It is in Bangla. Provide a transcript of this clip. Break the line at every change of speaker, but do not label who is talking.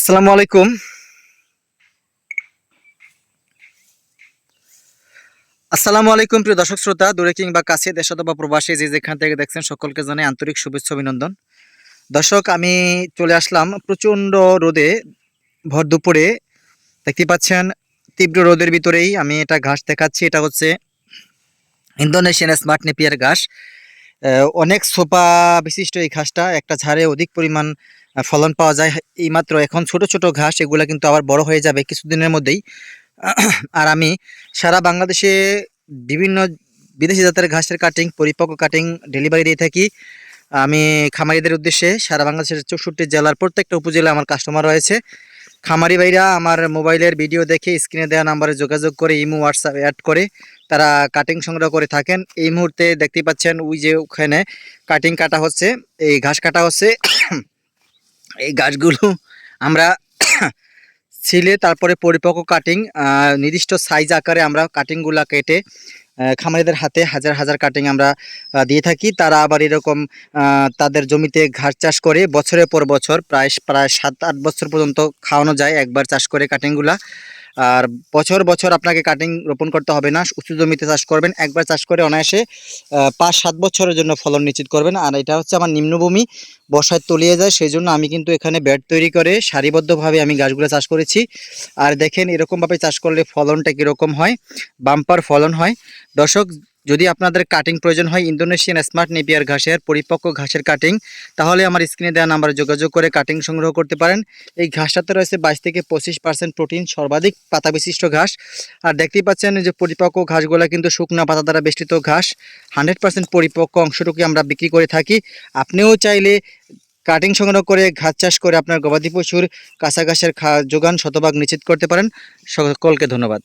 আসসালামু আলাইকুম। আসসালামু আলাইকুম প্রিয় দর্শক শ্রোতা, দূরে কিংবা কাছে দেশ অথবা প্রবাসী যে যেখান থেকে দেখছেন সকলকে জানাই আন্তরিক শুভেচ্ছা অভিনন্দন। দর্শক, আমি চলে আসলাম প্রচণ্ড রোদে, ভর দুপুরে। দেখতে পাচ্ছেন, তীব্র রোদের ভিতরেই আমি এটা ঘাস দেখাচ্ছি। এটা হচ্ছে ইন্দোনেশিয়ান স্মার্ট নেপিয়ার ঘাস। অনেক সোপা বিশিষ্ট এই ঘাসটা, একটা ঝাড়ে অধিক পরিমাণ ফলন পাওয়া যায়। এইমাত্র এখন ছোট ছোট ঘাস, এগুলো কিন্তু আবার বড় হয়ে যাবে কিছুদিনের মধ্যেই। আর আমি সারা বাংলাদেশে বিভিন্ন বিদেশি জাতের ঘাসের কাটিং পরিপক্ক কাটিং ডেলিভারি দিয়ে থাকি। আমি খামারিদের উদ্দেশ্যে সারা বাংলাদেশের চৌষট্টি জেলার প্রত্যেকটা উপজেলায় আমার কাস্টমার রয়েছে। খামারি ভাইরা আমার মোবাইলের ভিডিও দেখে স্ক্রিনে দেওয়া নাম্বারে যোগাযোগ করে ইমো, হোয়াটসঅ্যাপ অ্যাড করে তারা কাটিং সংগ্রহ করে থাকেন। এই মুহূর্তে দেখতে পাচ্ছেন ওই যে ওখানে কাটিং কাটা হচ্ছে, এই ঘাস কাটা হচ্ছে। এই ঘাসগুলো আমরা ছিলে তারপরে পরিপক্ক কাটিং নির্দিষ্ট সাইজ আকারে আমরা কাটিংগুলা কেটে খামারিদের হাতে হাজার হাজার কাটিং আমরা দিয়ে থাকি। তারা আবার এরকম তাদের জমিতে ঘাস চাষ করে বছরের পর বছর প্রায় প্রায় সাত আট বছর পর্যন্ত খাওয়ানো যায় একবার চাষ করে কাটিংগুলা আর বছর বছর আপনাকে কাটিং রোপণ করতে হবে না উঁচু জমিতে চাষ করবেন, একবার চাষ করে অনায়াসে পাঁচ সাত বছরের জন্য ফলন নিশ্চিত করবেন। আর এটা হচ্ছে আমার নিম্নভূমি, বর্ষায় তলিয়ে যায় সেই জন্য আমি কিন্তু এখানে ব্যাট তৈরি করে সারিবদ্ধভাবে আমি গাছগুলো চাষ করেছি। আর দেখেন এরকমভাবে চাষ করলে ফলনটা কীরকম হয়, বাম্পার ফলন হয়। দর্শক যদি আপনাদের কাটিং প্রয়োজন হয় ইন্দোনেশিয়ান স্মার্ট নেপিয়ার ঘাসের, পরিপক্ক ঘাসের কাটিং তাহলে আমার স্ক্রিনে দেওয়া নাম্বারে যোগাযোগ করে কাটিং সংগ্রহ করতে পারেন। এই ঘাসটাতে রয়েছে বাইশ থেকে পঁচিশ পার্সেন্ট প্রোটিন সর্বাধিক পাতা বিশিষ্ট ঘাস। আর দেখতেই পাচ্ছেন যে পরিপক্ক ঘাসগুলো কিন্তু শুকনা পাতা দ্বারা বেষ্টিত ঘাস। হান্ড্রেড পার্সেন্ট পরিপক্ক অংশটুকু আমরা বিক্রি করে থাকি। আপনিও চাইলে কাটিং সংগ্রহ করে ঘাস চাষ করে আপনার গবাদি পশুর কাঁচা ঘাসের খা যোগান শতভাগ নিশ্চিত করতে পারেন। সকলকে ধন্যবাদ।